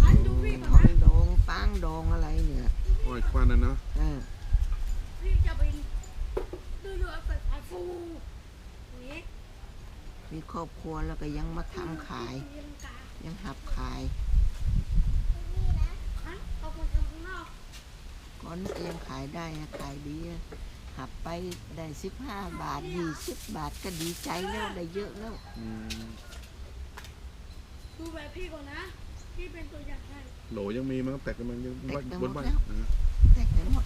พันดูพี่ก่ทอนองนะดองฟางดองอะไรเนี่ยอ้อยควันนะเนาะเออพี่จะไปดูเรือไฟฟ้าฟูนี่มีครอบครัวแล้วก็ยังมาทำขายตีลังกายังหับขายนี่นะฮะเอาคนทำข้างนอกก่อนเองขายได้อะขายดีอะหับไปได้สิบห้าบาทยี่สิบบาทก็ดีใจแล้วได้เยอะแล้วอืมดูแบบ พี่ก่อนนะ พี่เป็นตัวอย่างให้ โหลยังมีมั้งแต่กำลังยังแต่กำลังบนบ้านแล้วนะแต่กันหมด